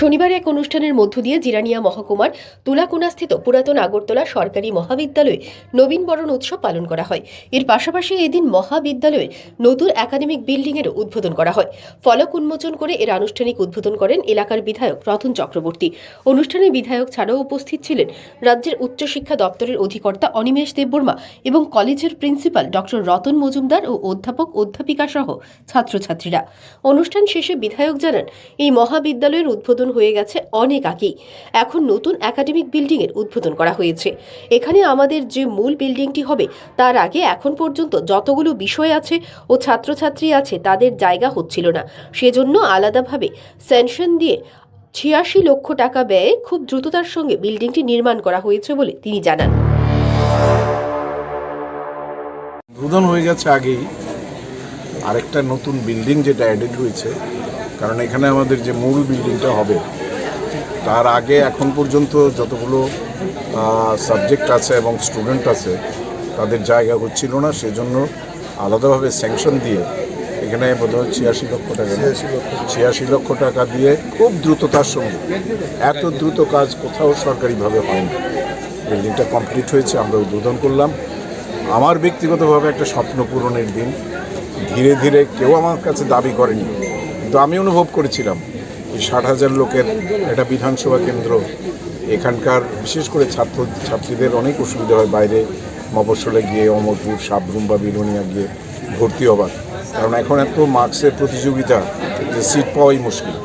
শনিবার এক অনুষ্ঠানের মধ্য দিয়ে জিরানিয়া মহকুমার তুলাকোনাস্থিত পুরাতন আগরতলা সরকারি মহাবিদ্যালয়ে নবীন বরণ উৎসব পালন করা হয়। এর পাশাপাশি এদিন মহাবিদ্যালয়ের নতুন একাডেমিক বিল্ডিংয়েরও উদ্বোধন করা হয়। ফলক উন্মোচন করে এর আনুষ্ঠানিক উদ্বোধন করেন এলাকার বিধায়ক রতন চক্রবর্তী। অনুষ্ঠানে বিধায়ক ছাড়াও উপস্থিত ছিলেন রাজ্যের উচ্চশিক্ষা দপ্তরের অধিকর্তা অনিমেষ দেববর্মা এবং কলেজের প্রিন্সিপাল ডক্টর রতন মজুমদার ও অধ্যাপক অধ্যাপিকা সহ ছাত্রছাত্রীরা। অনুষ্ঠান শেষে বিধায়ক জানান, এই মহাবিদ্যালয়ের উদ্বোধন হয়ে গেছে অনেক আগেই। এখন নতুন একাডেমিক বিল্ডিংয়ের উদ্বোধন করা হয়েছে। এখানে আমাদের যে মূল বিল্ডিংটি হবে, তার আগে এখন পর্যন্ত যতগুলো বিষয় আছে ও ছাত্রছাত্রী আছে, তাদের জায়গা হচ্ছিল না। সেজন্য আলাদাভাবে স্যাংশন দিয়ে ছিয়াশি লক্ষ টাকা ব্যয়ে খুব দ্রুততার সঙ্গে বিল্ডিংটি নির্মাণ করা হয়েছে বলে তিনি জানান। উদ্বোধন হয়ে গেছে আগেই। আরেকটা নতুন বিল্ডিং যেটা অ্যাডেড হয়েছে কারণ এখানে আমাদের যে মূল বিল্ডিংটা হবে তার আগে এখন পর্যন্ত যতগুলো সাবজেক্ট আছে এবং স্টুডেন্ট আছে তাদের জায়গা হচ্ছিল না সেজন্য আলাদাভাবে স্যাংশন দিয়ে এখানে বোধহয় ছিয়াশি লক্ষ টাকা। ছিয়াশি লক্ষ টাকা দিয়ে খুব দ্রুততার সঙ্গে এত দ্রুত কাজ কোথাও সরকারিভাবে হয়নি। বিল্ডিংটা কমপ্লিট হয়েছে আমরা উদ্বোধন করলাম। আমার ব্যক্তিগতভাবে একটা স্বপ্ন পূরণের দিন। ধীরে ধীরে কেউ আমার কাছে দাবি করেনি কিন্তু আমি অনুভব করেছিলাম যে ষাট হাজার লোকের একটা বিধানসভা কেন্দ্র, এখানকার বিশেষ করে ছাত্র, ছাত্রীদের অনেক অসুবিধা হয় বাইরে মফসলে গিয়ে, অমরপুর, সাবরুম বা বিলোনিয়া গিয়ে ভর্তি হবার। কারণ এখন এত মার্কসের প্রতিযোগিতা যে সিট পাওয়াই মুশকিল।